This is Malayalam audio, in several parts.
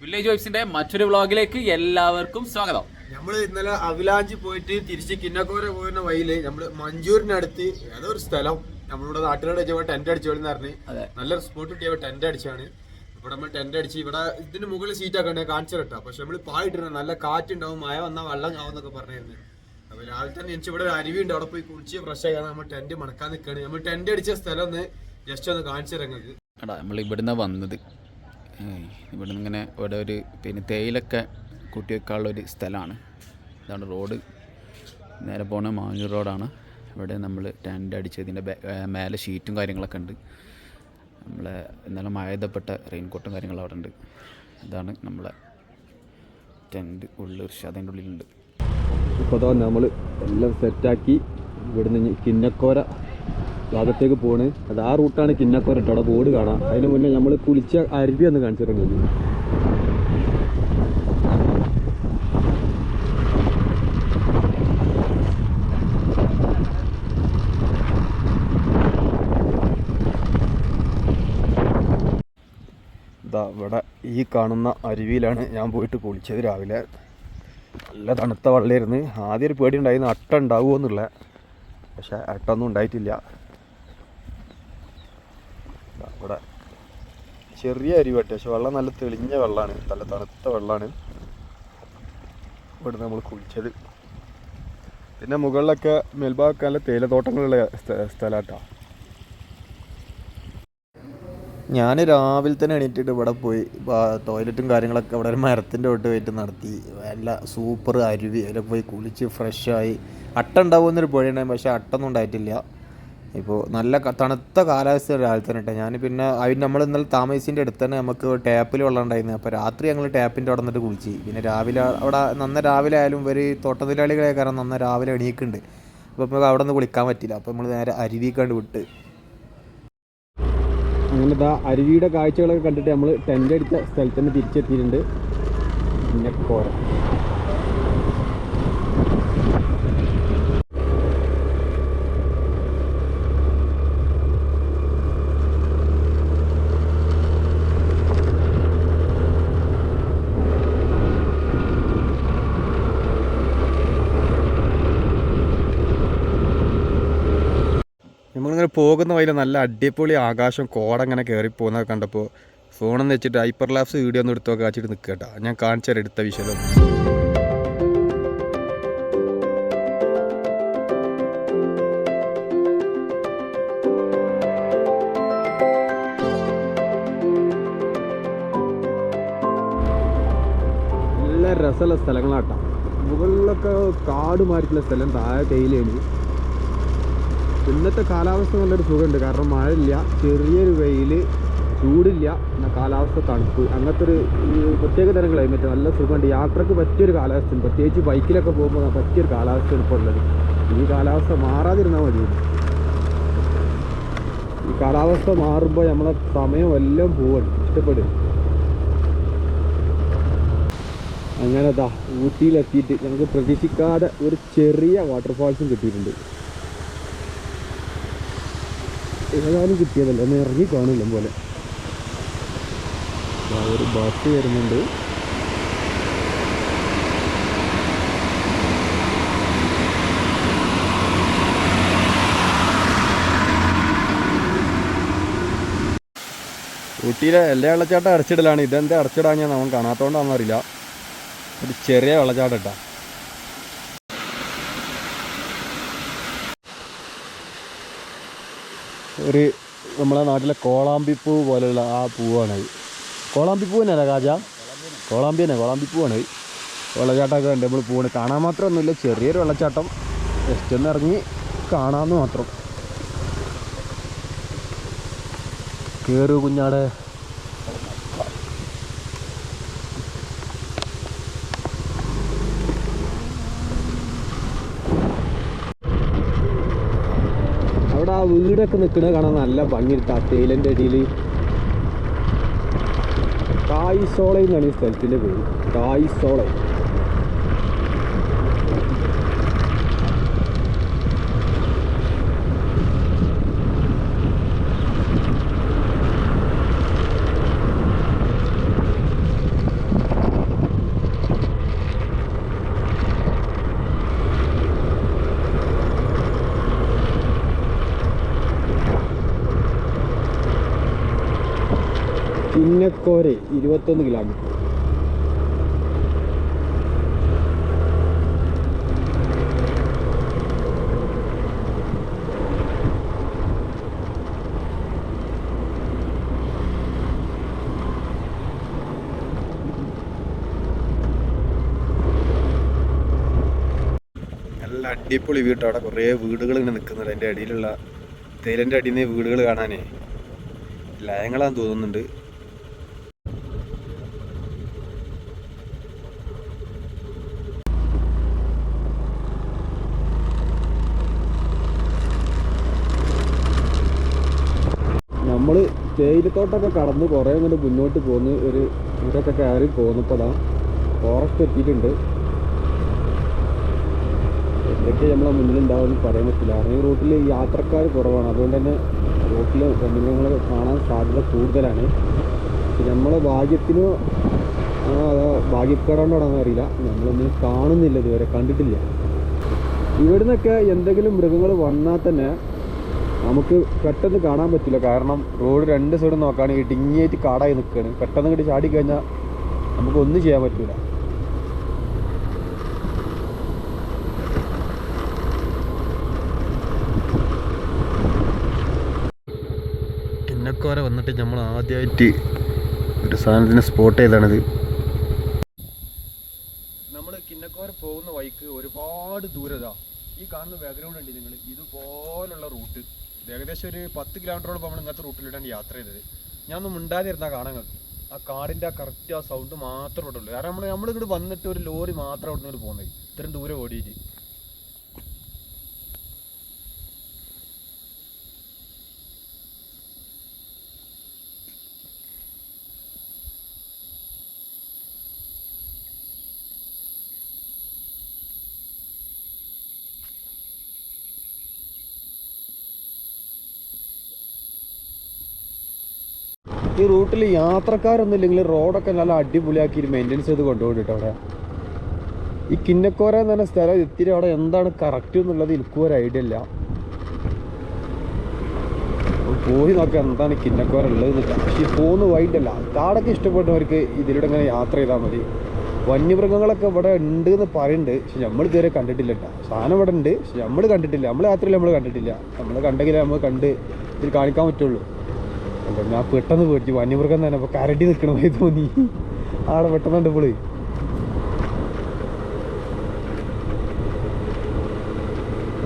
വില്ലേജ് വൈബ്സിന്റെ മറ്റൊരു വ്ളോഗിലേക്ക് എല്ലാവർക്കും സ്വാഗതം. നമ്മൾ ഇന്നലെ അവിലാഞ്ചി പോയിട്ട് തിരിച്ച് കിന്നക്കോര പോകുന്ന വഴിയിൽ നമ്മൾ മഞ്ചൂരിനടുത്ത് ഏതോ ഒരു സ്ഥലം നമ്മളിവിടെ നാട്ടിലോട് വെച്ചപ്പോ ടെന്റ് അടിച്ചോളിന്ന് പറഞ്ഞ് അതെ. നല്ലൊരു സ്പോട്ട് കിട്ടിയ ടെന്റ് അടിച്ചാണ്. ഇവിടെ നമ്മൾ ടെന്റ് അടിച്ച് ഇവിടെ ഇതിന് മുകളിൽ സീറ്റ് ആക്കണ്ടേ കാണിച്ചു കേട്ടോ. പക്ഷെ നമ്മൾ പായിട്ടിരുന്ന നല്ല കാറ്റുണ്ടാവും മഴ വന്നാൽ വെള്ളം ആവുന്നൊക്കെ പറഞ്ഞിരുന്നു. അപ്പൊ രാവിലെ തന്നെ എനിക്ക് ഇവിടെ ഒരു അരുവി ഉണ്ട് അവിടെ പോയി കുളിച്ച് ഫ്രഷ് ആയി നമ്മൾ ടെന്റ് മണക്കാൻ നിൽക്കുകയാണ് നമ്മൾ ടെന്റ് അടിച്ച സ്ഥലം ഒന്ന് ജസ്റ്റ് ഒന്ന് കാണിച്ചു തരാം നമ്മൾ ഇവിടുന്ന് വന്നത്. ഇവിടുന്ന് ഇങ്ങനെ ഇവിടെ ഒരു പിന്നെ തേയിലൊക്കെ കൂട്ടി വെക്കാനുള്ള ഒരു സ്ഥലമാണ്. ഇതാണ് റോഡ്. നേരെ പോണ മാങ്ങൂർ റോഡാണ്. ഇവിടെ നമ്മൾ ടെന്റ് അടിച്ചതിന്റെ മേലെ ഷീറ്റും കാര്യങ്ങളൊക്കെ ഉണ്ട്. നമ്മളെ ഇന്നലെ മായതപ്പെട്ട റെയിൻകോട്ടും കാര്യങ്ങളും അവിടെ ഉണ്ട്. ഇതാണ് നമ്മളെ ടെന്റ് ഉള്ളിൽ അതിന്റെ ഉള്ളിലുണ്ട്. ഇപ്പോൾ നമ്മൾ എല്ലാം സെറ്റാക്കി ഇവിടുന്ന് കിന്നക്കോര ഭാഗത്തേക്ക് പോണ്. അത് ആ റൂട്ടാണ് കിന്നക്കോരട്ടോ അവിടെ ബോർഡ് കാണാം. അതിന് മുന്നേ നമ്മൾ കുളിച്ച അരുവി ഒന്ന് കാണിച്ചിട്ടുണ്ട്. ഇവിടെ ഈ കാണുന്ന അരുവിയിലാണ് ഞാൻ പോയിട്ട് കുളിച്ചത് രാവിലെ. നല്ല തണുത്ത വെള്ളമായിരുന്നു ആദ്യം ഒരു പേടി ഉണ്ടായിരുന്നു അട്ട ഉണ്ടാവുമോ എന്നുള്ള. പക്ഷേ അട്ടൊന്നും ഉണ്ടായിട്ടില്ല. ഇവിടെ. ചെറിയ അരി വെട്ടി പക്ഷെ വെള്ളം നല്ല തെളിഞ്ഞ വെള്ളമാണ്. നല്ല തണുത്ത വെള്ളമാണ്. ഇവിടെ നമ്മൾ കുളിച്ചത് പിന്നെ മുകളിലൊക്കെ മേൽഭാഗമൊക്കെ നല്ല തേയിലത്തോട്ടങ്ങളുള്ള സ്ഥലമാട്ടോ ഞാൻ രാവിലെ തന്നെ എണീറ്റിട്ട് ഇവിടെ പോയി ടോയ്ലറ്റും കാര്യങ്ങളൊക്കെ അവിടെ ഒരു മരത്തിന്റെ തൊട്ട് പോയിട്ട് നടത്തി. നല്ല സൂപ്പർ അരുവി അതിൽ പോയി കുളിച്ച് ഫ്രഷായി അട്ട ഉണ്ടാവുമെന്നൊരു പുഴയുണ്ടായി പക്ഷേ അട്ടൊന്നും ഉണ്ടായിട്ടില്ല. ഇപ്പോൾ നല്ല തണുത്ത കാലാവസ്ഥ രാവിലെ തന്നെ ഞാൻ പിന്നെ അതിന് നമ്മൾ ഇന്നലെ താമസിന്റെ അടുത്ത് തന്നെ നമുക്ക് ടാപ്പിൽ വെള്ളം ഉണ്ടായിരുന്നു. അപ്പോൾ രാത്രി ഞങ്ങൾ ടാപ്പിന്റെ അവിടെ നിന്നിട്ട് കുളിച്ച്. പിന്നെ രാവിലെ അവിടെ നന്ന രാവിലെ ആയാലും ഇവർ തോട്ടത്തൊഴിലാളികളെ കാരണം നന്ന രാവിലെ എണീക്കുന്നുണ്ട്. അപ്പോൾ നമുക്ക് അവിടെ നിന്ന് കുളിക്കാൻ പറ്റില്ല. അപ്പോൾ നമ്മൾ നേരെ അരുവിക്കാണ്ട് വിട്ട്. അങ്ങനെ ഇതാ അരുവിയുടെ കാഴ്ചകളൊക്കെ കണ്ടിട്ട് നമ്മൾ ടെന്റ് അടിച്ച സ്ഥലത്ത് തന്നെ തിരിച്ചെത്തിയിട്ടുണ്ട്. പിന്നെ കോര നമ്മളിങ്ങനെ പോകുന്ന വഴിയിൽ നല്ല അടിപൊളി ആകാശം കോട ഇങ്ങനെ കയറി പോകുന്നത് കണ്ടപ്പോൾ ഫോണെന്ന് വെച്ചിട്ട് ഹൈപ്പർ ലാപ്സ് വീഡിയോ ഒന്ന് എടുത്തൊക്കെ വെച്ചിട്ട് കേട്ടോ. ഞാൻ കാണിച്ചു തരാം എടുത്ത വിഷയം നല്ല രസമുള്ള സ്ഥലങ്ങളാട്ടോ. മുകളിലൊക്കെ കാട് മാറിയിട്ടുള്ള സ്ഥലം താഴെ തേയിലാണ് ഇന്നത്തെ കാലാവസ്ഥ നല്ലൊരു സുഖമുണ്ട്. കാരണം മഴയില്ല ചെറിയൊരു വെയിൽ ചൂടില്ല എന്നാൽ കാലാവസ്ഥ തണുപ്പ്. അങ്ങനത്തെ ഒരു പ്രത്യേക തരം ക്ലൈമറ്റ് നല്ല സുഖമുണ്ട്. യാത്രയ്ക്ക് പറ്റിയൊരു കാലാവസ്ഥയാണ് പ്രത്യേകിച്ച് ബൈക്കിലൊക്കെ പോകുമ്പോൾ പറ്റിയൊരു കാലാവസ്ഥയാണ് ഇപ്പോൾ ഉള്ളത്. ഈ കാലാവസ്ഥ മാറാതിരുന്നാൽ മതി. ഈ കാലാവസ്ഥ മാറുമ്പോൾ നമ്മളെ സമയം എല്ലാം പോവാണ്. ഇഷ്ടപ്പെടും. അങ്ങനെ ദാ ഊട്ടിയിലെത്തിയിട്ട് ഞങ്ങൾക്ക് പ്രതീക്ഷിക്കാതെ ഒരു ചെറിയ വാട്ടർഫാൾസും കിട്ടിയിട്ടുണ്ട്. ഏതായാലും കിട്ടിയതല്ല? ഒന്ന് ഇറങ്ങി കാണില്ല പോലെ ഒരു ബസ് വരുന്നുണ്ട്. ഊട്ടിയിലെ എല്ലാ വെള്ളച്ചാട്ടം അടച്ചിടലാണ്. ഇതെന്താ അടച്ചിടാൻ ഞാൻ നമ്മൾ കാണാത്തോണ്ടാണെന്ന് അറിയില്ല ഒരു ചെറിയ വെള്ളച്ചാട്ടം ഇട്ടാ ഒരു നമ്മളെ നാട്ടിലെ കോളാമ്പിപ്പൂ പോലെയുള്ള ആ പൂവാണ് കോളാമ്പിപ്പൂ തന്നെയല്ല കാജ? കോളാമ്പി തന്നെ കോളാമ്പിപ്പൂവാണ് വെള്ളച്ചാട്ടമൊക്കെ ഉണ്ട് നമ്മൾ പൂവാണ് കാണാൻ മാത്രമൊന്നുമില്ല ചെറിയൊരു വെള്ളച്ചാട്ടം ജസ്റ്റ് ഒന്ന് ഇറങ്ങി കാണാമെന്ന് മാത്രം. കേറു കുഞ്ഞാടെ അവിടെ ആ വീടൊക്കെ നിൽക്കുന്നത് കാണാൻ നല്ല ഭംഗിയിട്ട്. ആ തേയിലന്റെ അടിയിൽ എന്നാണ് ഈ സ്ഥലത്തിന്റെ പേര്. കായ്സോള കിന്നക്കോരെ ഇരുപത്തൊന്ന് കിലോമീറ്റർ. നല്ല അടിപൊളി വീട്ടോ അവിടെ. കുറേ വീടുകൾ ഇങ്ങനെ നിൽക്കുന്നുണ്ട്. അതിന്റെ അടിയിലുള്ള തേരന്റെ അടിയിൽ നിന്ന് വീടുകൾ കാണാനേ. ലയങ്ങളാന്ന് തോന്നുന്നുണ്ട്. നമ്മൾ തേയിലത്തോട്ടൊക്കെ കടന്ന് കുറേ അങ്ങോട്ട് മുന്നോട്ട് പോന്ന് ഒരു ഇതൊക്കെ കയറി പോന്നപ്പോഴാ ഫോറസ്റ്റ് എത്തിയിട്ടുണ്ട്. എന്തൊക്കെ നമ്മളെ മുന്നിലുണ്ടാവുമെന്ന് പറയാൻ പറ്റില്ല. ആ റൂട്ടിൽ യാത്രക്കാർ കുറവാണ്. അതുകൊണ്ട് തന്നെ റൂട്ടിൽ വന്യമൃഗങ്ങളെ കാണാൻ സാധ്യത കൂടുതലാണ്. നമ്മളെ ഭാഗ്യത്തിനോ ഭാഗ്യക്കേടാണ്ടോടാന്ന് അറിയില്ല. നമ്മളൊന്നും കാണുന്നില്ല ഇതുവരെ കണ്ടിട്ടില്ല. ഇവിടുന്നൊക്കെ എന്തെങ്കിലും മൃഗങ്ങൾ വന്നാൽ തന്നെ നമുക്ക് പെട്ടെന്ന് കാണാൻ പറ്റില്ല. കാരണം റോഡ് രണ്ട് സൈഡും നോക്കുകയാണെങ്കിൽ ഇടുങ്ങിയായിട്ട് കാടായി നിൽക്കുകയാണ് പെട്ടെന്ന് ഇങ്ങോട്ട് ചാടി കഴിഞ്ഞാൽ നമുക്ക് ഒന്നും ചെയ്യാൻ പറ്റില്ല കിന്നക്കോര വന്നിട്ട് നമ്മൾ ആദ്യമായിട്ട് ഒരു സാധനത്തിന് സ്പോട്ട് ചെയ്താണിത് നമ്മൾ കിന്നക്കോര പോകുന്ന വഴിക്ക് ഒരുപാട് ദൂരതാ ഈ കാണുന്ന ബാക്ക്ഗ്രൗണ്ട് ഉണ്ട് നിങ്ങൾ ഇതുപോലുള്ള റൂട്ട് ഏകദേശം ഒരു പത്ത് കിലോമീറ്ററോളം നമ്മൾ ഇങ്ങനത്തെ റൂട്ടിലിട്ടാണ് യാത്ര ചെയ്തത്. ഞാൻ ഒന്നും മിണ്ടാതിരുന്നാ കാണാൻ. ആ കാറിന്റെ ആ കറക്റ്റ് ആ സൗണ്ട് മാത്രമേ ഉള്ളൂ. കാരണം നമ്മൾ നമ്മളിങ്ങോട്ട് വന്നിട്ട് ഒരു ലോറി മാത്രം അവിടെ നിന്ന് പോകുന്നത് ഇത്രയും ദൂരെ ഓടിയിട്ട്. ഈ റൂട്ടിൽ യാത്രക്കാരൊന്നും ഇല്ലെങ്കിൽ റോഡൊക്കെ നല്ല അടിപൊളിയാക്കി മെയിന്റെനൻസ് ചെയ്ത് കൊണ്ടുപോയിട്ടോ അവിടെ. ഈ കിന്നക്കോര എന്ന് പറഞ്ഞ സ്ഥലം ഇത്തിരി അവിടെ എന്താണ് കറക്റ്റ് എന്നുള്ളത് എനിക്കും ഒരു ഐഡിയ ഇല്ല. പോയി നോക്കാം എന്താണ് കിന്നക്കോര ഉള്ളത് പക്ഷേ പോകുന്ന വൈകിട്ടല്ല കാടൊക്കെ ഇഷ്ടപ്പെട്ടവർക്ക് ഇതിലൂടെ ഇങ്ങനെ യാത്ര ചെയ്താൽ മതി. വന്യമൃഗങ്ങളൊക്കെ ഇവിടെ ഉണ്ട് എന്ന് പറയുന്നുണ്ട്. പക്ഷെ നമ്മൾ ഇതുവരെ കണ്ടിട്ടില്ല കേട്ടോ. സാധനം ഇവിടെ ഉണ്ട്. പക്ഷെ നമ്മൾ കണ്ടിട്ടില്ല. നമ്മൾ യാത്രയിൽ നമ്മൾ കണ്ടിട്ടില്ല. നമ്മൾ കണ്ടെങ്കിലേ നമ്മൾ കണ്ട് ഇതിൽ കാണിക്കാൻ പറ്റുള്ളൂ. അപ്പൊ ഞാൻ പെട്ടെന്ന് പേടിച്ചു വന്യമൃഗം തന്നെ അപ്പോൾ കരടി നിൽക്കണമായി തോന്നി. ആടെ പെട്ടെന്ന് പുളി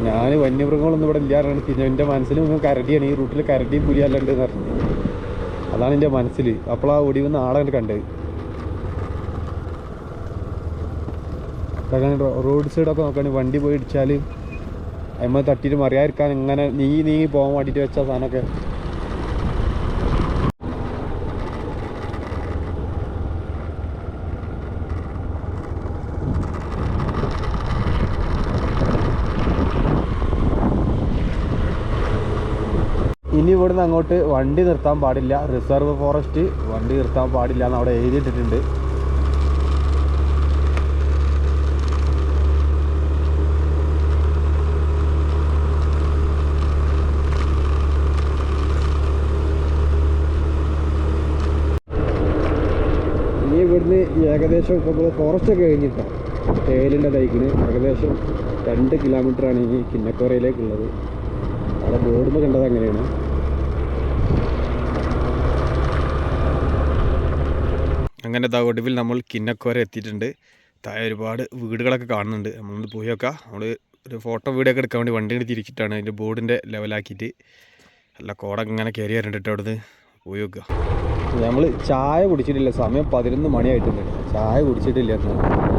ഞാൻ വന്യമൃഗങ്ങളൊന്നും ഇവിടെ ഇല്ലാറാണ്. പിന്നെ എന്റെ മനസ്സിൽ മുഴുവൻ കരടിയാണ്. ഈ റൂട്ടിൽ കരടിയും പുലി ഉണ്ട് എന്ന് പറഞ്ഞു. അതാണ് എന്റെ മനസ്സിൽ അപ്പോൾ ആ ഒടി വന്ന് ആളെ കണ്ടത് അതൊക്കെ റോഡ് സൈഡൊക്കെ നോക്കുകയാണെങ്കിൽ വണ്ടി പോയി ഇടിച്ചാൽ അമ്മ തട്ടിയിട്ട് മറിയാതിരിക്കാൻ ഇങ്ങനെ നീങ്ങി നീങ്ങി പോകാൻ വേണ്ടിയിട്ട് വെച്ച സാധനമൊക്കെ. ഇനി ഇവിടുന്ന് അങ്ങോട്ട് വണ്ടി നിർത്താൻ പാടില്ല. റിസർവ് ഫോറസ്റ്റ് വണ്ടി നിർത്താൻ പാടില്ല എന്ന് അവിടെ എഴുതിയിട്ടിട്ടുണ്ട് ഇവിടുന്ന് ഏകദേശം ഇപ്പോൾ ഫോറസ്റ്റ് ഒക്കെ കഴിഞ്ഞിട്ടാണ് തേലിന്റെ തൈക്കിന് ഏകദേശം രണ്ട് കിലോമീറ്ററാണ് ഈ കിന്നക്കോറയിലേക്കുള്ളത്. അവിടെ ബോർഡിൽ കണ്ടത് അങ്ങനെയാണ്. അങ്ങനെ ദാ ഒടുവിൽ നമ്മൾ കിന്നക്കോര എത്തിയിട്ടുണ്ട്. താഴെ ഒരുപാട് വീടുകളൊക്കെ കാണുന്നുണ്ട്. നമ്മളൊന്ന് പോയി നോക്കാം. നമ്മൾ ഒരു ഫോട്ടോ വീഡിയോ ഒക്കെ എടുക്കാൻ വേണ്ടി വണ്ടി തിരിച്ചിട്ടാണ് അതിന്റെ ബോർഡിന്റെ ലെവലാക്കിയിട്ട്. നല്ല കോടൊക്കെ ഇങ്ങനെ കയറി വരണ്ടിട്ട് അവിടുന്ന്. പോയി നോക്കുക നമ്മൾ ചായ കുടിച്ചിട്ടില്ല. സമയം പതിനൊന്ന് മണിയായിട്ടുണ്ട്. ചായ കുടിച്ചിട്ടില്ല എന്ന്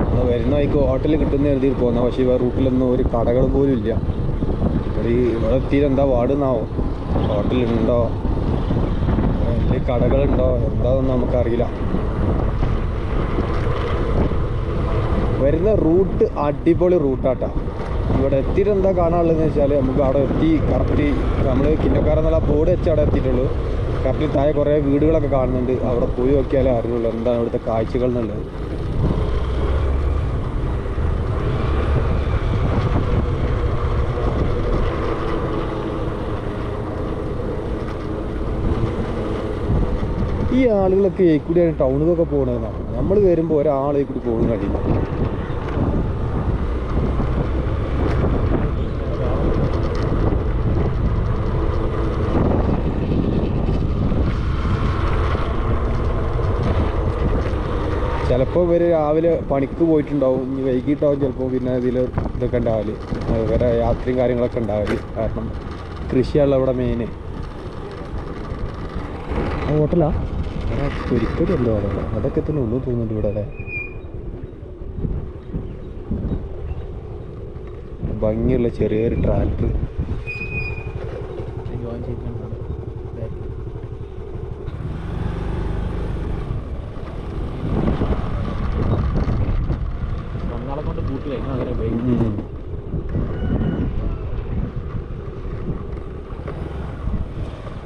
നമ്മൾ വരുന്ന വഴിക്ക് ഹോട്ടലിൽ കിട്ടുന്ന എഴുതി പോകുന്ന പക്ഷേ ഇവ റൂട്ടിലൊന്നും ഒരു കടകൾ പോലും ഇല്ല. ഇവിടെ ഈ ഇവിടെ എത്തിയിട്ട് എന്താ വാടുന്നാവോ ഹോട്ടലുണ്ടോ? വലിയ കടകളുണ്ടോ എന്താണെന്ന് നമുക്കറിയില്ല. വരുന്ന റൂട്ട് അടിപൊളി റൂട്ടാട്ടാ ഇവിടെ എത്തിയിട്ട് എന്താ കാണാനുള്ളതെന്ന് വെച്ചാൽ നമുക്ക് അവിടെ എത്തി കറക്റ്റ് നമ്മൾ കിന്നക്കാരെന്നുള്ള ബോർഡ് വെച്ച് അവിടെ എത്തിയിട്ടുള്ളൂ. കറക്റ്റ് താഴെ കുറേ വീടുകളൊക്കെ കാണുന്നുണ്ട്. അവിടെ പോയി നോക്കിയാലേ അറിയുള്ളൂ എന്താണ് ഇവിടുത്തെ കാഴ്ചകൾ എന്നുള്ളത്. ഈ ആളുകളൊക്കെ ഈ കൂടിയാണ് ടൗണിലൊക്കെ പോകണതെന്നാണ് നമ്മൾ വരുമ്പോൾ ഒരാളെ കൂടി പോകുന്ന കഴിയില്ല. ചിലപ്പോൾ ഇവർ രാവിലെ പണിക്ക് പോയിട്ടുണ്ടാവും. ഇനി വൈകിട്ടാവും ചിലപ്പോൾ പിന്നെ ഇതിൽ ഇതൊക്കെ ഉണ്ടാവൽ. ഇവരെ യാത്രയും കാര്യങ്ങളൊക്കെ ഉണ്ടാവൽ. കാരണം കൃഷിയാണല്ലോ ഇവിടെ മെയിന് ഹോട്ടലാ എന്തോ അവിടെ. അതൊക്കെ തന്നെ ഉള്ളു തോന്നുന്നുണ്ട് ഇവിടെ അല്ലേ? ഭംഗിയുള്ള ചെറിയൊരു ട്രാക്ടർ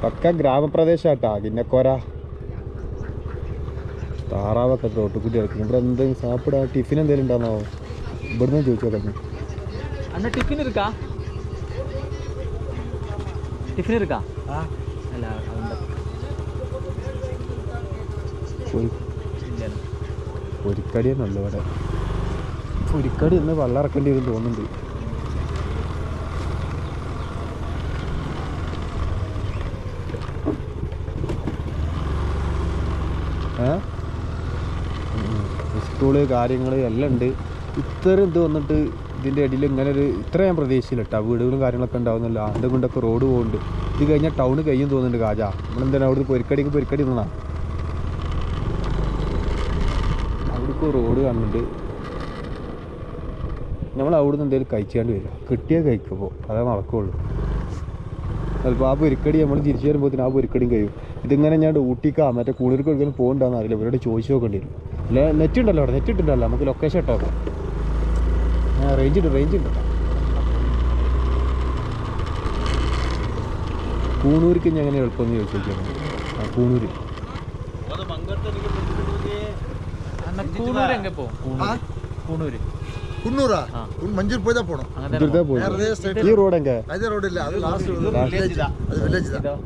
പക്ക ഗ്രാമപ്രദേശാട്ടാ കിന്നക്കോര താറാവൊക്കെ എത്ര ഒട്ടുകുട്ടി ഇറക്കും. ഇവിടെ എന്തെങ്കിലും സാപ്പിടാ? ടിഫിൻ എന്തെങ്കിലും ഉണ്ടാകുന്നാവോ ഇവിടുന്ന് ചോദിച്ചോ കഴിഞ്ഞു അണ്ണാ ടിഫിൻ ഇരിക്കാ ടിഫിൻ ഇരിക്കാ അല്ല പൊരിക്കടി ഇവിടെ. പൊരിക്കടി ഇന്ന് വെള്ളം ഇറക്കേണ്ടി വരും തോന്നുന്നുണ്ട്. ഏഹ് സ്കൂൾ കാര്യങ്ങൾ എല്ലാം ഉണ്ട്. ഇത്രയും ഇത് വന്നിട്ട് ഇതിന്റെ ഇടയിൽ ഇങ്ങനെ ഒരു ഇത്ര ഞാൻ പ്രതീക്ഷിച്ചില്ല കേട്ടോ വീടുകളും കാര്യങ്ങളൊക്കെ ഉണ്ടാവുന്നില്ല. അതിന്റെ കൊണ്ടൊക്കെ റോഡ് പോകുന്നുണ്ട് ഇത് കഴിഞ്ഞാൽ ടൗൺ കഴിയും തോന്നുന്നുണ്ട് കാജ നമ്മളെന്താണ് അവിടുന്ന് പൊരിക്കടിക്ക് പൊരിക്കടി നിന്നാ? അവിടേക്ക് റോഡ് കാണുന്നുണ്ട്. നമ്മൾ അവിടുന്ന് എന്തെങ്കിലും കഴിച്ചാണ്ട് വരിക കിട്ടിയാൽ കഴിക്കുമ്പോൾ അതേ നടക്കുള്ളൂ. ചിലപ്പോൾ ആ പൊരിക്കടി നമ്മൾ തിരിച്ചു വരുമ്പോൾ ആ പൊരിക്കടിയും കഴിയും. ഇതിങ്ങനെ ഞാൻ ഊട്ടിക്കാ മറ്റേ കൂടുതൽ ഒരിക്കലും പോകണ്ടെന്ന് അറിയില്ല. ഇവരോട് ചോദിച്ചു നോക്കേണ്ടി വരും. അല്ല നെറ്റ് ഉണ്ടല്ലോ അവിടെ നെറ്റ് ഉണ്ടല്ലോ നമുക്ക് ലൊക്കേഷൻ ഇട്ടോ ആ റേഞ്ച് ഉണ്ട് റേഞ്ച് ഉണ്ട് കൂണൂർക്ക് ഞാൻ എങ്ങനെ എളുപ്പമെന്ന് ചോദിച്ചു നോക്കിയാൽ ആ കൂണൂര് അണ്ണ കൂണൂര് എങ്ങനെ പോകും കൂണൂര് കുന്നൂറാ ആ. മഞ്ചൂർ പോയി പോണം അങ്ങനെ ഇതുവരെ പോയി നേരെ straight. ഈ റോഡ് എങ്ക അതே ரோடு இல்ல அது லாஸ்ட் வில்லேஜ் அது வில்லேஜ் தான்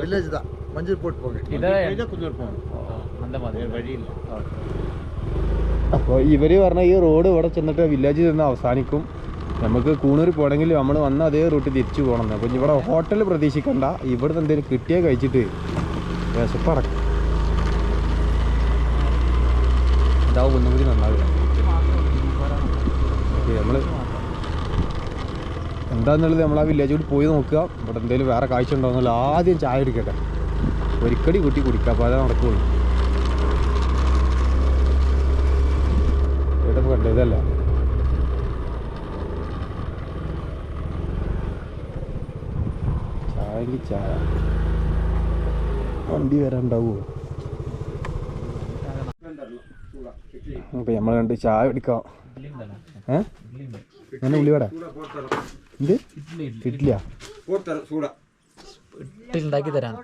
வில்லேஜ் தான் மஞ்சூர் போட்டு போங்க ഇതാ അന്ത മാതിരി വഴിയില്ല അപ്പോൾ ഇവർ പറഞ്ഞ ഈ റോഡ് ഇവിടെ ചെന്നിട്ട് വില്ലേജിൽ നിന്ന് അവസാനിക്കും. നമുക്ക് കൂണൂർ പോകണമെങ്കിൽ നമ്മൾ വന്ന അതേ റൂട്ട് തിരിച്ചു പോകണം അപ്പം ഇവിടെ ഹോട്ടൽ പ്രതീക്ഷിക്കണ്ട. ഇവിടുന്ന് എന്തെങ്കിലും കിട്ടിയാൽ കഴിച്ചിട്ട് വിശപ്പടക്കും ഇതാവും ഒന്നും കൂടി നന്നാവില്ല. നമ്മൾ എന്താന്നുള്ളത് നമ്മൾ ആ വില്ലേജ് കൂടി പോയി നോക്കുക. ഇവിടെ എന്തെങ്കിലും വേറെ കാഴ്ച ഉണ്ടോ എന്നുള്ള ആദ്യം ചായ എടുക്കട്ടെ ഒരിക്കടി കൂട്ടി കുടിക്കുക അപ്പോൾ അതേ നടക്കുള്ളൂ. കണ്ട ഇതല്ല ചായക്ക് ചായ. വണ്ടി വരാണ്ടാവുമോ അപ്പം നമ്മൾ കണ്ട് ചായ എടുക്കാം ഏ? ഞാൻ ഉള്ളിവട എന്ത്? ഇഡ്ഡലിയാ? ഉണ്ടാക്കി തരാം.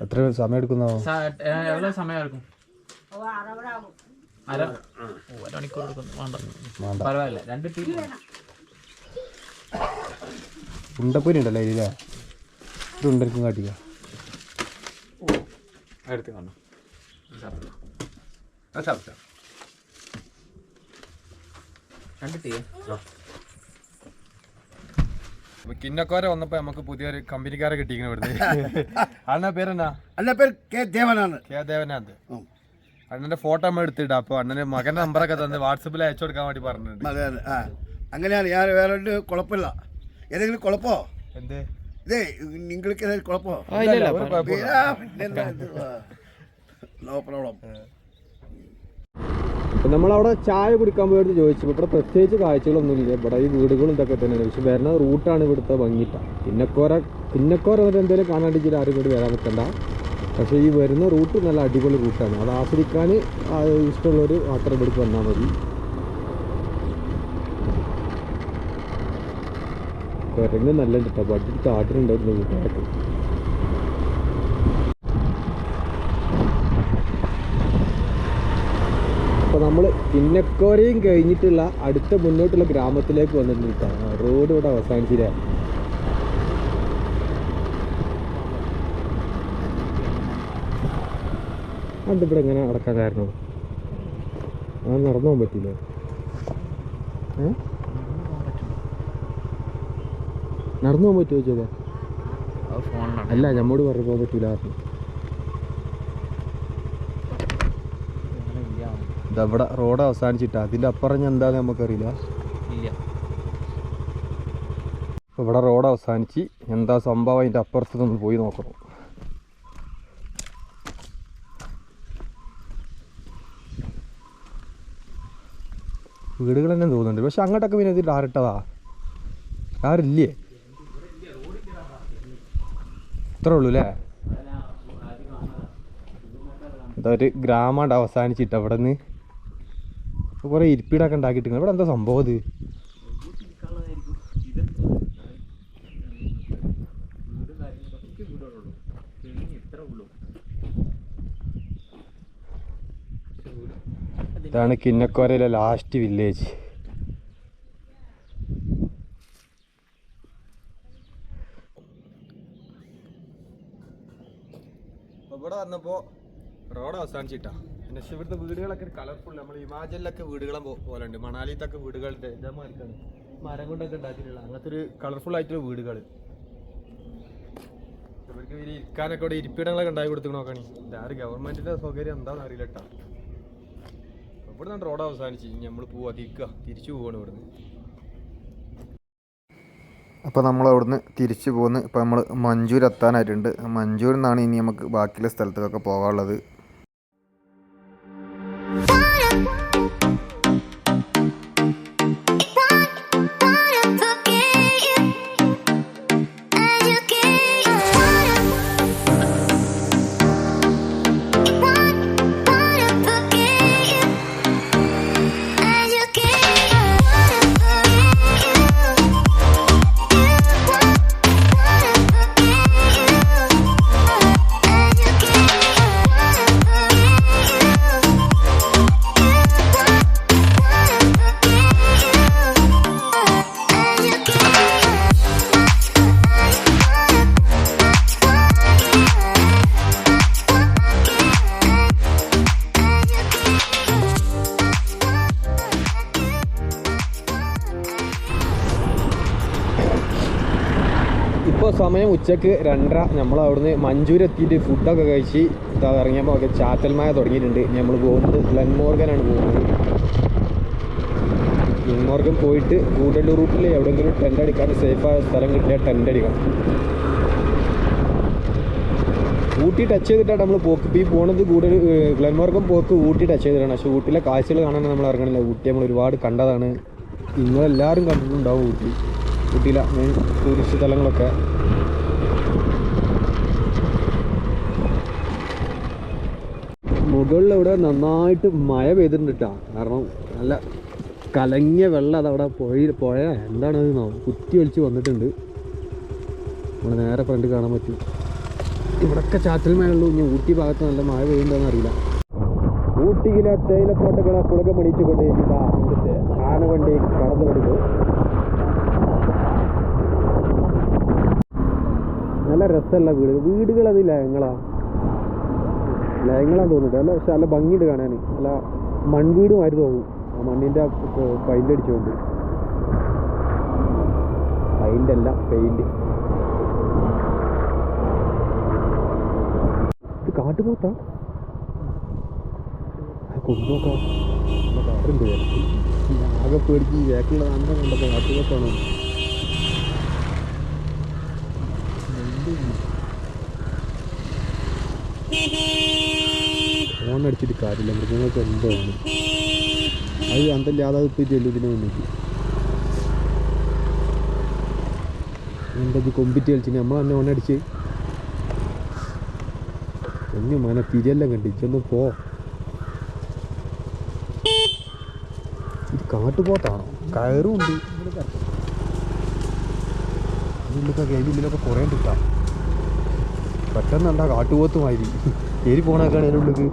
എത്ര സമയം എടുക്കുന്നോ സമയം എടുക്കും? അര? ഒരു മണിക്കൂർ എടുക്കും വേണ്ട. വേണ്ട. പരവായില്ല. രണ്ട് ടീ ഉണ്ടപ്പൊരി ഉണ്ടല്ലോ ഇതിലേ ഇത് ഉണ്ടെനിക്കും കാട്ടിക്ക. എടുത്ത് കാണും രണ്ട് ടീ. കിന്നക്കോര വന്നപ്പോ നമുക്ക് പുതിയൊരു കമ്പനിക്കാരെ കിട്ടിയിരിക്കുന്നു ഇവിടുന്ന്. അണ്ണ പേരെന്നാ? അല്ല പേര് കെ ദേവനാണ്. കെ ദേവനാഥ്. അണ്ണന്റെ ഫോട്ടോ നമ്മൾ എടുത്തിട്ടാ അപ്പൊ അണ്ണന്റെ മകന്റെ നമ്പറൊക്കെ തന്നെ വാട്സപ്പിൽ അയച്ചു കൊടുക്കാൻ വേണ്ടി പറഞ്ഞിട്ടുണ്ട്. അതെ അതെ. ആ. അങ്ങനെയാണ് ഞാൻ വേറെ ഒരു കുഴപ്പമില്ല. ഏതെങ്കിലും കുഴപ്പമോ എന്തേ? ഇതേ നിങ്ങൾക്ക് ഏതെങ്കിലും കുഴപ്പമോ. No problem. നമ്മളവിടെ ചായ കുടിക്കാൻ പോയിട്ട് ചോദിച്ചു ഇവിടെ പ്രത്യേകിച്ച് കാഴ്ചകളൊന്നുമില്ല. ഇവിടെ ഈ വീടുകളും ഇതൊക്കെ തന്നെയാണ്. പക്ഷെ വരുന്ന റൂട്ടാണ് ഇവിടുത്തെ ഭംഗിട്ട പിന്നക്കോര പിന്നക്കോര എന്നിട്ട് എന്തെങ്കിലും കാണാണ്ടിച്ചിട്ട് ആരും കൂടി വരാൻ നിൽക്കണ്ട പക്ഷേ ഈ വരുന്ന റൂട്ട് നല്ല അടിപൊളി റൂട്ടാണ്. അത് ആസ്വദിക്കാൻ ഇഷ്ടമുള്ളവർ മാത്രം ഇവിടേക്ക് വന്നാൽ മതി. കുരങ്ങ് നല്ല കിട്ടാം ബഡ്ജറ്റ് കാട്ടിലുണ്ടായിരുന്നു കൂട്ടുകാർക്ക്. അപ്പോൾ നമ്മൾ പിന്നക്കോരയും കഴിഞ്ഞിട്ടുള്ള അടുത്ത മുന്നോട്ടുള്ള ഗ്രാമത്തിലേക്ക് വന്നിട്ടുണ്ട് റോഡ് ഇവിടെ അവസാനിച്ചില്ല. അതിവിടെ എങ്ങനെ അടക്കാൻ കാരണം. അത് നടന്നു പോകാൻ പറ്റില്ല നടന്നു പോകാൻ പറ്റുമോ ചോദിച്ചാ അത് അല്ല നമ്മോട് പറഞ്ഞു പോകാൻ പറ്റൂല പറഞ്ഞു. ഇതവിടെ റോഡ് അവസാനിച്ചിട്ടാ അതിന്റെ അപ്പുറം ഞാൻ എന്താന്ന് നമുക്കറിയില്ല ഇല്ല. ഇപ്പൊ ഇവിടെ റോഡ് അവസാനിച്ച് എന്താ സംഭവം അതിന്റെ അപ്പുറത്ത് നിന്ന് പോയി നോക്കണം. വീടുകൾ തന്നെ തോന്നുന്നുണ്ട്. പക്ഷെ അങ്ങോട്ടൊക്കെ പിന്നെ ഇതിൽ ആരിട്ടതാ ആരില്ലേ? ഇത്രേ ഉള്ളൂ അല്ലേ ഒരു ഗ്രാമമുണ്ട് അവസാനിച്ചിട്ട് അവിടെ നിന്ന് കുറേ ഇരിപ്പിടൊക്കെ ഉണ്ടാക്കിയിട്ടുണ്ട്. ഇവിടെ എന്താ സംഭവം ഇത്? ഇതാണ് കിന്നക്കോരയിലെ ലാസ്റ്റ് വില്ലേജ് ഇവിടെ വന്നപ്പോൾ റോഡ് അവസാനിച്ചിട്ടാ. പിന്നെ ഇവിടുത്തെ വീടുകളൊക്കെ കളർഫുൾ നമ്മൾ ഹിമാചലിലൊക്കെ വീടുകളെ പോലെ ഉണ്ട് മണാലിത്തൊക്കെ വീടുകളുടെ ഇതേമാർക്കാണ് മരം കൊണ്ടൊക്കെ ഉണ്ടാക്കിയിട്ടുള്ള അങ്ങനത്തെ ഒരു കളർഫുൾ ആയിട്ടുള്ള വീടുകൾ ഇവർക്ക് ഇവർ ഇരിക്കാനൊക്കെ ഇവിടെ ഇരിപ്പിടങ്ങളൊക്കെ ഉണ്ടാക്കി കൊടുത്തു നോക്കണേ. ഗവൺമെന്റിന്റെ സൗകര്യം എന്താണെന്ന് അറിയില്ല കേട്ടോ ഇവിടെ നിന്ന് റോഡ് അവസാനിച്ച് ഇനി നമ്മൾ പോവാ തിരിക്കുക തിരിച്ചു പോവാണ് ഇവിടുന്ന്. അപ്പോൾ നമ്മൾ അവിടുന്ന് തിരിച്ചു പോകുന്നു ഇപ്പോൾ നമ്മൾ മഞ്ചൂർ എത്താനായിട്ടുണ്ട്. മഞ്ചൂരിൽ നിന്നാണ് ഇനി നമുക്ക് ബാക്കിയുള്ള സ്ഥലത്തേക്കൊക്കെ പോകാനുള്ളത്. ഉച്ചയ്ക്ക് രണ്ടര നമ്മൾ അവിടുന്ന് മഞ്ചൂർ എത്തിയിട്ട് ഫുഡൊക്കെ കഴിച്ച് ഇറങ്ങിയപ്പോൾ ഒക്കെ ചാറ്റൽമായ തുടങ്ങിയിട്ടുണ്ട്. നമ്മൾ പോകുന്നത് ഗ്ലെൻമോർഗനാണ് പോകുന്നത്. ഗ്ലെൻമോർഗൻ പോയിട്ട് കൂടല്ലൂർ റൂട്ടിൽ എവിടെയെങ്കിലും ടെന്റ് അടിക്കാൻ സേഫായ സ്ഥലം കിട്ടിയാൽ ടെന്റ് അടിക്കണം ഊട്ടി ടച്ച് ചെയ്തിട്ടാണ് നമ്മൾ പോക്ക്. ഇപ്പോൾ ഈ പോണത് കൂടുതൽ ഗ്ലെൻമോർഗൻ പോക്ക് ഊട്ടി ടച്ച് ചെയ്തിട്ടാണ്. പക്ഷേ ഊട്ടിയിലെ കാഴ്ചകൾ കാണാൻ നമ്മൾ ഇറങ്ങണില്ല. ഊട്ടി നമ്മൾ ഒരുപാട് കണ്ടതാണ്. നിങ്ങളെല്ലാവരും കണ്ടിട്ടുണ്ടാവും ഊട്ടി. ഊട്ടിയിലെ മെയിൻ ടൂറിസ്റ്റ് സ്ഥലങ്ങളൊക്കെ. മുകളിൽ ഇവിടെ നന്നായിട്ട് മഴ പെയ്തിട്ടുണ്ട് കാരണം നല്ല കലങ്ങിയ വെള്ളം അതവിടെ പുഴ പുഴ എന്താണ് കുത്തി ഒളിച്ച് വന്നിട്ടുണ്ട്. നമ്മൾ നേരെ ഫ്രണ്ട് കാണാൻ പറ്റും. ഇവിടൊക്കെ ചാറ്റൽ മഴയുള്ളൂ. ഇനി ഊട്ടി ഭാഗത്ത് നല്ല മഴ പെയ്യുന്നുണ്ടോന്ന് അറിയില്ല. ഊട്ടിയിലെ തേയിലത്തോട്ടങ്ങളെ പുളകമണിച്ചുകൊണ്ട് ഇതാ ഇവിടുത്തെ ആനവണ്ടി കടന്നു വരുന്നു. നല്ല രസമല്ല വീട്. വീടുകൾ ഞങ്ങളാ. ലയങ്ങളാന്ന് തോന്നുന്നുണ്ട്. അല്ല പക്ഷെ നല്ല ഭംഗിയുണ്ട് കാണാൻ. നല്ല മൺവീടുമായിട്ട് തോന്നും ആ മണ്ണിന്റെ പെയിന്റ് അടിച്ചുകൊണ്ട്. പെയിന്റ് അല്ല പെയിന്റ് ഇത് കാട്ടുപോത്താ? കൊണ്ടുപോക്കാം കാറുണ്ട് ആകെ പേടിച്ച് ബാക്കിലുള്ള അന്നം കണ്ടപ്പോൾ കാട്ടുപോത്താണോ? ഫോൺ അടിച്ചിട്ട് കാര്യമില്ല. മൃഗങ്ങൾക്ക് എന്തോ ആണ്. അത് അന്തല്ലാതെ ഇപ്പോൾ ചെല്ലു ഇതിന് മുന്നിട്ട് എന്താ കൊമ്പിറ്റ് കളിച്ചിന്? നമ്മൾ തന്നെ ഓൺ അടിച്ച് ഒന്ന് മന തിരിയെല്ലാം കണ്ട്. ഇച്ചൊന്ന് പോ. ഇത് കാട്ടുപോത്താണോ കയറും ഉണ്ട് ഇതിലൊക്കെ അതിനുള്ളിലൊക്കെ കുറേ കിട്ടാം പെട്ടെന്നല്ല കാട്ടുപോത്തുമാതിരി. ഏരി പോണേക്കാണ് അതിനുള്ളിൽ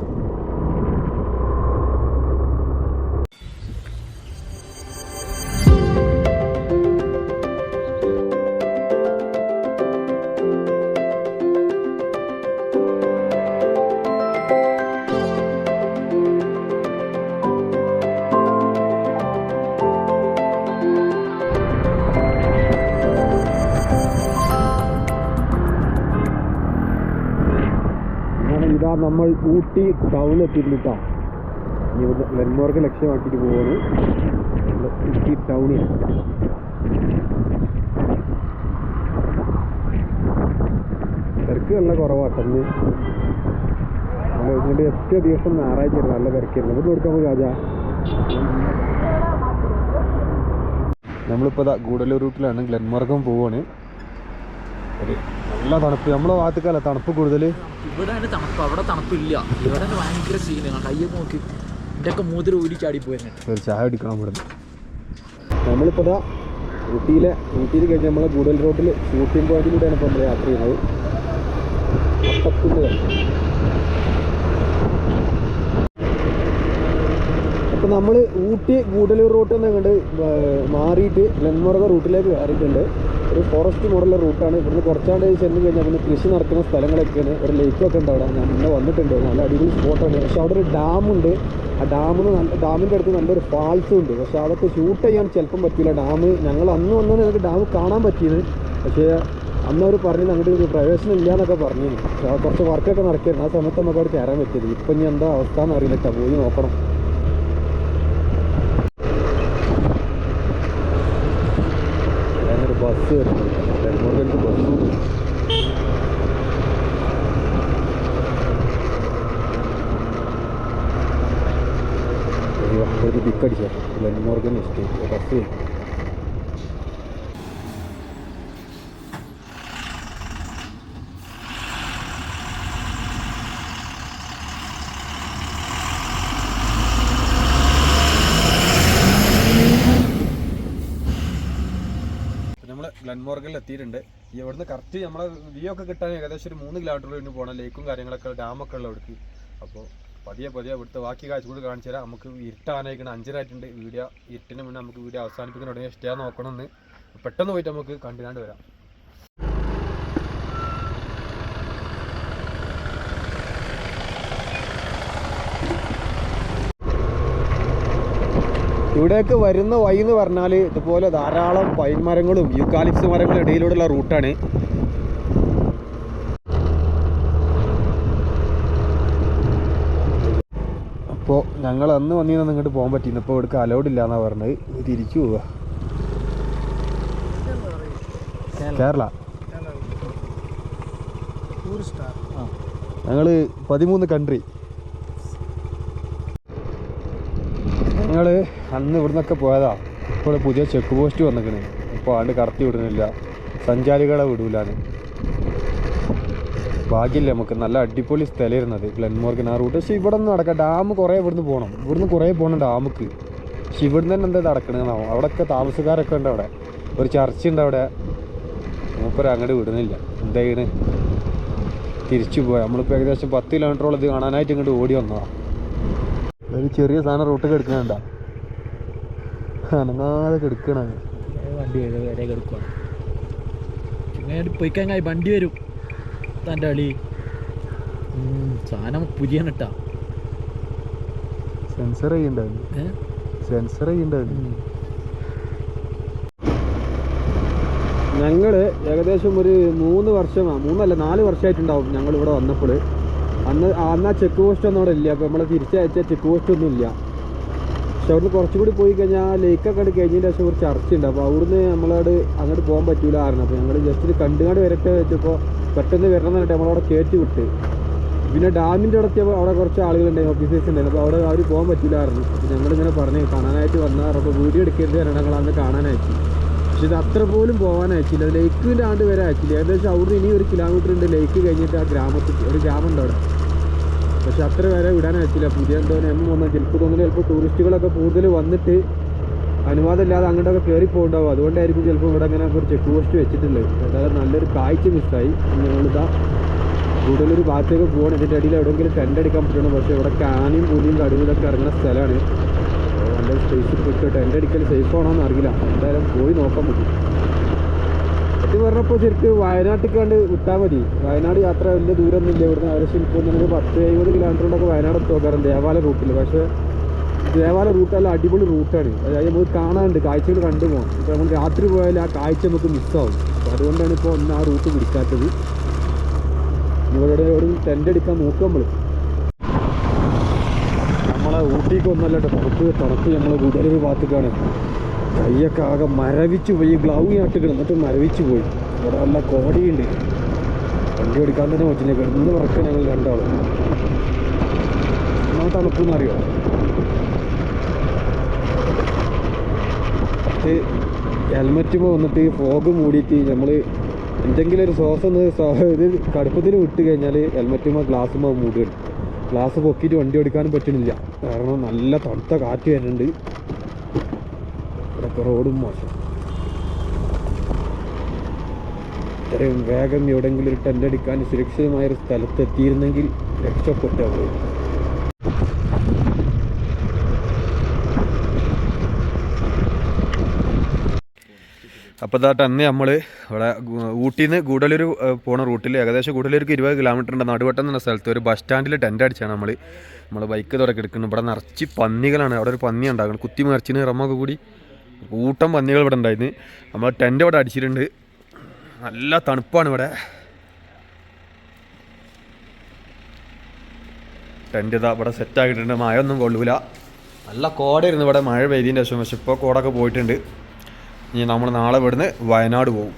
ഊട്ടി എത്തിയിട്ടുണ്ട് കേട്ടോ ഇനി ഇവിടെ ലെൻമാർക്ക് ലക്ഷ്യമാക്കിയിട്ട് പോവാണ്. ഇടുക്കി ടൗണിൽ തിരക്ക് നല്ല കുറവാട്ടെന്ന് നമ്മൾ എത്ര ദിവസം ഞായറാഴ്ച ആയിരുന്നു നല്ല തിരക്കായിരുന്നു ഇവിടെ കൊടുക്കാൻ പോയി രാജാ? നമ്മളിപ്പോൾ ഗൂഡല്ലൂർ റൂട്ടിലാണ് ഗ്ലെൻമാർഗം പോവാണ്. ഒരു നല്ല തണുപ്പ്. നമ്മളെ ഭാഗത്തേക്കല്ല തണുപ്പ് കൂടുതൽ ഇവിടെ തന്നെ തണുപ്പ് അവിടെ തണുപ്പില്ല. ഇവിടെ തന്നെ ഭയങ്കര സീനാണ് കയ്യൊക്കെ നോക്കി ഇതൊക്കെ മൂതിരി ഊരി ചാടി ഒരു ചായ അടിക്കണം ഇവിടെ നമ്മളിപ്പോൾ ഇതാ ഊട്ടിയിലെ ഊട്ടിയിൽ കഴിഞ്ഞ് നമ്മളെ ഗൂഡൽ റോഡിൽ ഷൂട്ടിംഗ് പോയിന്റിലൂടെയാണ് ഇപ്പോൾ നമ്മൾ യാത്ര ചെയ്യുന്നത്. അപ്പക്കുന്ന് അപ്പോൾ നമ്മൾ ഊട്ടി ഗൂഡലൂർ റൂട്ടിൽ നിന്ന് കണ്ട് മാറിയിട്ട് ലെൻമാർഗ റൂട്ടിലേക്ക് കയറിയിട്ടുണ്ട്. ഒരു ഫോറസ്റ്റ് മോഡലുള്ള റൂട്ടാണ് ഇവിടുന്ന് കുറച്ചാണ്ട് ചെന്ന് കഴിഞ്ഞാൽ പിന്നെ കൃഷി നടക്കുന്ന സ്ഥലങ്ങളൊക്കെയാണ്. ഒരു ലേക്കൊക്കെ ഉണ്ട് അവിടെ. ഞാൻ ഇന്നലെ വന്നിട്ടുണ്ട്. നല്ല അടിപൊളി സ്പോട്ടാണ് പക്ഷെ അവിടെ ഒരു ഡാമുണ്ട് ആ ഡാമിന് നല്ല ഡാമിന്റെ അടുത്ത് നല്ലൊരു ഫാൾസും ഉണ്ട്. പക്ഷെ അതൊക്കെ ഷൂട്ട് ചെയ്യാൻ ചിലപ്പം പറ്റില്ല ഡാം ഞങ്ങൾ അന്ന് വന്നാൽ ഞങ്ങൾക്ക് ഡാം കാണാൻ പറ്റിയത്. പക്ഷേ അന്ന് അവർ പറഞ്ഞത് അങ്ങോട്ട് ഒരു പ്രവേശനം ഇല്ല എന്നൊക്കെ പറഞ്ഞിരുന്നു. പക്ഷേ കുറച്ച് വർക്കൊക്കെ നടക്കുകയായിരുന്നു ആ സമയത്ത് നമുക്ക് അവിടെ കയറാൻ പറ്റിയത്. ഇപ്പം ഇനി എന്താ അവസ്ഥ എന്ന് അറിയില്ല കേട്ടോ പോയി നോക്കണം ഒരു ബസ് വരുന്നുണ്ട് ടെർമിനലിലേക്ക് ബസ്സും അയ്യോ ഒരു ടിക്കടിച്ച ലെൻമോർഗൻ എസ്റ്റേറ്റ് ബസ് വരും നമ്മൾ ഗ്ലൻമോർഗനിൽ എത്തിയിട്ടുണ്ട് ഇവിടുന്ന് കറക്റ്റ് നമ്മളെ വ്യൂ ഒക്കെ കിട്ടാൻ ഏകദേശം ഒരു മൂന്ന് കിലോമീറ്റർ കഴിഞ്ഞ് പോകണം ലേക്കും കാര്യങ്ങളൊക്കെ ഡാമൊക്കെ ഉള്ള അവിടേക്ക്. അപ്പോൾ പതിയെ പതിയെ ഇവിടുത്തെ ബാക്കി കാഴ്ച കൂടി കാണിച്ചു തരാം. നമുക്ക് ഇരുട്ടാനായിക്കണം അഞ്ചരായിട്ടുണ്ട് വീഡിയോ ഇരുട്ടിന് മുന്നേ നമുക്ക് വീഡിയോ അവസാനിപ്പിക്കുന്ന ഉടനെ സ്റ്റേ നോക്കണമെന്ന്. പെട്ടെന്ന് പോയിട്ട് നമുക്ക് കണ്ടിരാണ്ട് വരാം. ഇവിടേക്ക് വരുന്ന വഴി എന്ന് പറഞ്ഞാൽ ഇതുപോലെ ധാരാളം പൈൻ മരങ്ങളും യുക്കാലിപ്സ് മരങ്ങളും ഇടയിലൂടെയുള്ള റൂട്ടാണ്. അപ്പോൾ ഞങ്ങൾ അന്ന് വന്നിരുന്നു ഇങ്ങോട്ട് പോകാൻ പറ്റിയിരുന്നു ഇപ്പോൾ ഇവിടേക്ക് അലോഡ് ഇല്ല എന്നാണ് പറഞ്ഞത് തിരിച്ചു പോവുക കേരള. ഞങ്ങൾ പതിമൂന്ന് കൺട്രി ഞങ്ങൾ അന്ന് ഇവിടുന്നൊക്കെ പോയതാ. ഇപ്പോൾ പുതിയ ചെക്ക് പോസ്റ്റ് വന്നിക്കണ്. ഇപ്പോൾ ആണ്ട് കടത്തി വിടുന്നില്ല. സഞ്ചാരികളെ വിടൂലാണ് ഭാഗ്യമില്ല നമുക്ക്. നല്ല അടിപൊളി സ്ഥലമായിരുന്നത് ഗ്ലെൻമോർഗൻ ആ റൂട്ട് പക്ഷേ ഇവിടെ നിന്ന് നടക്കാം ഡാം കുറേ ഇവിടുന്ന് പോകണം ഇവിടുന്ന് കുറേ പോകണം ഡാമുക്ക് പക്ഷെ ഇവിടുന്ന് തന്നെ എന്താ നടക്കണമെന്നാവും അവിടെയൊക്കെ താമസക്കാരൊക്കെ ഉണ്ട് അവിടെ. ഒരു ചർച്ച ഉണ്ട് അവിടെ. മൂപ്പര് അങ്ങോട്ട് വിടുന്നില്ല. എന്തായാലും തിരിച്ചു പോയാൽ നമ്മളിപ്പോൾ ഏകദേശം പത്ത് കിലോമീറ്ററോളം ഇത് കാണാനായിട്ട് ഇങ്ങോട്ട് ഓടി വന്നതാണ് ഒരു ചെറിയ സാധനം റൂട്ടൊക്കെ എടുക്കണണ്ട അനങ്ങാതെ കിടക്കണ വണ്ടി വരെ കിടക്കുവാണ് ഇങ്ങനെ പോയി കഴിഞ്ഞാൽ വണ്ടി വരും. തന്റെ അളി. സാധനം പുതിയ ഇട്ടാ സെൻസർ ചെയ്യണ്ടായിരുന്നു സെൻസർ ചെയ്യണ്ടായിരുന്നു ഞങ്ങൾ ഏകദേശം ഒരു മൂന്ന് വർഷം മൂന്നല്ല നാല് വർഷമായിട്ടുണ്ടാവും ഞങ്ങൾ ഇവിടെ വന്നപ്പോൾ. അന്ന് അന്ന് ആ ചെക്ക് പോസ്റ്റ് ഒന്നും അവിടെ ഇല്ല. അപ്പോൾ നമ്മളെ തിരിച്ചയച്ച ചെക്ക് പോസ്റ്റ് ഒന്നും ഇല്ല. പക്ഷെ അവിടുന്ന് കുറച്ചും കൂടി പോയി കഴിഞ്ഞാൽ ലേക്കൊക്കെ അവിടെ കഴിഞ്ഞതിന് ശേഷം ഒരു ചർച്ച ഉണ്ട്. അപ്പോൾ അവിടുന്ന് നമ്മളവിടെ അങ്ങോട്ട് പോകാൻ പറ്റൂല കാരണം. അപ്പോൾ ഞങ്ങൾ ജസ്റ്റ് ഇത് കണ്ടുകാണ്ട് വരട്ടെ വെച്ചപ്പോൾ പെട്ടെന്ന് വരണം എന്നിട്ട് നമ്മളവിടെ കയറ്റി വിട്ട്. പിന്നെ ഡാമിന്റെ അവിടെ എത്തിയപ്പോൾ അവിടെ കുറച്ച് ആളുകളുണ്ടായിരുന്നു ഓഫീസേഴ്സ് ഉണ്ടായിരുന്നു. അപ്പോൾ അവിടെ അവർ പോകാൻ പറ്റില്ലായിരുന്നു ഞങ്ങളിങ്ങനെ പറഞ്ഞു കാണാനായിട്ട് വന്നാൽ അപ്പോൾ വീഡിയോ എടുക്കരുത് ഞങ്ങൾ അന്ന് കാണാനായിട്ട്. പക്ഷെ ഇത് അത്ര പോലും പോകാൻ അയച്ചില്ല. ലേക്കിന്റെ ആണ്ട് വരെ അയച്ചില്ല. ഏകദേശം അവിടുന്ന് ഇനി ഒരു കിലോമീറ്റർ ഉണ്ട് ലേക്ക് കഴിഞ്ഞിട്ട് ആ ഗ്രാമത്തിൽ ഒരു ഗ്രാമമുണ്ട് അവിടെ. പക്ഷെ അത്ര വരെ വിടാൻ അയച്ചില്ല. പുതിയ എന്തോ എം വന്നാൽ ചിലപ്പോൾ തോന്നുന്നു ചിലപ്പോൾ ടൂറിസ്റ്റുകളൊക്കെ കൂടുതൽ വന്നിട്ട് അനുവാദമില്ലാതെ അങ്ങോട്ടൊക്കെ കയറി പോകണ്ടാവും അതുകൊണ്ടായിരിക്കും ചിലപ്പോൾ ഇവിടെ അങ്ങനെ ഒരു ചെക്ക് പോസ്റ്റ് വെച്ചിട്ടുണ്ട് അതായത് നല്ലൊരു കാഴ്ച മിസ്സായി. ഞങ്ങളിതാ കൂടുതലൊരു ഭാഗത്തേക്ക് പോകണം ഇതിന്റെ ഇടയിൽ എവിടെയെങ്കിലും ടെന്റ് അടിക്കാൻ പറ്റണം പക്ഷേ ഇവിടെ കാനും പുലിയും കടുവിലൊക്കെ ഇറങ്ങുന്ന സ്ഥലമാണ്. നല്ല സ്പേസിൽ പോയിട്ട് ടെന്റ് അടിക്കൽ സേഫ് ആണോ എന്ന് അറിയില്ല. എന്തായാലും പോയി നോക്കാൻ പറ്റും. അത് പറഞ്ഞപ്പോൾ ശരിക്കും വയനാട്ടിൽ കണ്ട് വിട്ടാൽ മതി. വയനാട് യാത്ര വലിയ ദൂരമൊന്നുമില്ല ഇവിടുന്ന് ഏകദേശം ഇപ്പോൾ നമുക്ക് പത്ത് എഴുപത് കിലോമീറ്റർ കൊണ്ടൊക്കെ വയനാട് തോക്കാറുണ്ട് ദേവാല റൂട്ടിൽ പക്ഷേ ദേവാല റൂട്ടല്ല അടിപൊളി റൂട്ടാണ് അതായത് നമുക്ക് കാണാനുണ്ട്. കാഴ്ചകൾ കണ്ടു പോകാം ഇപ്പോൾ നമ്മൾ രാത്രി പോയാൽ ആ കാഴ്ച നമുക്ക് മിസ്സാവും അപ്പോൾ അതുകൊണ്ടാണ് ഇപ്പോൾ ഒന്ന് ആ റൂട്ട് പിടിക്കാത്തത്. ഇവിടെ ഒരു ടെന്റ് അടിക്കാൻ നോക്കുക നമ്മൾ ഊട്ടിക്ക് ഒന്നല്ല കേട്ടോ തണുപ്പ് തണുപ്പ് നമ്മൾ കൂടുതലൊരു ഭാഗത്തേക്കാണ്. കയ്യൊക്കെ ആകെ മരവിച്ചു പോയി. ഗ്ലൗ ആട്ടിക്കണം എന്നിട്ട് മരവിച്ച് പോയി. ഇവിടെ നല്ല കോടിയുണ്ട്. വണ്ടി ഓടിക്കാൻ തന്നെ പറ്റില്ല. കിടന്ന് വറക്കാൻ ഞങ്ങൾ രണ്ടാളും. എന്നാ തണുപ്പ് അറിയോ ഇത് ഹെൽമെറ്റ് വന്നിട്ട് ഫോഗ് മൂടിയിട്ട് നമ്മൾ എന്തെങ്കിലും ഒരു ശ്വാസം ഇത് കടുപ്പത്തിൽ വിട്ട് കഴിഞ്ഞാൽ ഹെൽമെറ്റുമ്പോൾ ഗ്ലാസ്സുമ്പോൾ മൂടുകയാണ്. ഗ്ലാസ് പൊക്കിയിട്ട് വണ്ടി ഓടിക്കാനും പറ്റുന്നില്ല കാരണം നല്ല തണുത്ത കാറ്റ് വരുന്നുണ്ട്. ഇവിടെയൊക്കെ റോഡും മോശം. ഇത്രയും വേഗം എവിടെയെങ്കിലും ഒരു ടെന്റ് അടിക്കാൻ സുരക്ഷിതമായൊരു സ്ഥലത്ത് എത്തിയിരുന്നെങ്കിൽ രക്ഷപ്പെട്ടു അപ്പോൾ അന്ന് നമ്മൾ ഇവിടെ ഊട്ടിയിൽ നിന്ന് ഗൂഡലൂർ പോണ റൂട്ടിൽ ഏകദേശം ഗൂഡലൂർക്ക് ഇരുപത് കിലോമീറ്റർ ഉണ്ട്. നടുവട്ടം എന്ന സ്ഥലത്ത് ഒരു ബസ് സ്റ്റാൻഡിൽ ടെന്റ് അടിച്ചാണ് നമ്മൾ നമ്മൾ ബൈക്ക് തുടക്കി എടുക്കുന്നത് ഇവിടെ നിറച്ച് പന്നികളാണ്. അവിടെ ഒരു പന്നി ഉണ്ടാകുന്നത് കുത്തി മറിച്ചിന് റമ്മൊക്കെ കൂടി കൂട്ടം പന്നികൾ ഇവിടെ ഉണ്ടായിരുന്നു. നമ്മൾ ടെന്റ് ഇവിടെ അടിച്ചിട്ടുണ്ട്. നല്ല തണുപ്പാണ് ഇവിടെ. ടെന്റ് ഇതാ ഇവിടെ സെറ്റ് ആക്കിയിട്ടുണ്ട്. മഴ ഒന്നും കൊള്ളൂല. നല്ല കോടയിരുന്നു ഇവിടെ. മഴ പെയ്തതിന്റെ ശേഷം പക്ഷെ ഇപ്പോൾ കോടൊക്കെ പോയിട്ടുണ്ട്. ഇനി നമ്മൾ നാളെ ഇവിടുന്ന് വയനാട് പോകും.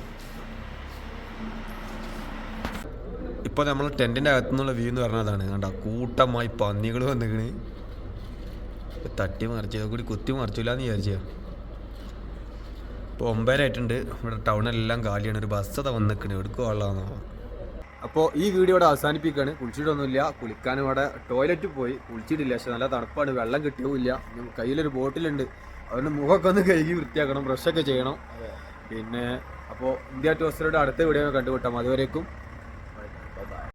ഇപ്പോൾ നമ്മൾ ടെന്റിന്റെ അകത്തുനിന്നുള്ള വ്യൂ എന്ന് പറഞ്ഞതാണ്. കണ്ട? കൂട്ടമായി പന്നികൾ വന്നിക്കണ്. തട്ടി മറിച്ച് കൂടി കുത്തി മറിച്ചില്ല എന്ന് വിചാരിച്ചു. ഇപ്പോൾ ഒമ്പതരായിട്ടുണ്ട് ഇവിടെ ടൗണെല്ലാം കാലിയാണ്. ഒരു ബസ് അതാ വന്നിക്കണ്. എടുക്കുക വെള്ളമാണോ അപ്പോൾ ഈ വീഡിയോ ഇവിടെ അവസാനിപ്പിക്കുകയാണ് കുളിച്ചിട്ടൊന്നുമില്ല. കുളിക്കാൻ ഇവിടെ ടോയ്ലറ്റിൽ പോയി. കുളിച്ചിട്ടില്ല. പക്ഷെ നല്ല തണുപ്പാണ്. വെള്ളം കിട്ടിയില്ല കയ്യിലൊരു ബോട്ടിലുണ്ട് അതുകൊണ്ട് മുഖമൊക്കെ ഒന്ന് കഴുകി വൃത്തിയാക്കണം ബ്രഷൊക്കെ ചെയ്യണം. പിന്നെ അപ്പോൾ ഇന്ത്യ ടോസ്റ്ററുടെ അടുത്ത വീഡിയോ കണ്ടുപിട്ടാം അതുവരേക്കും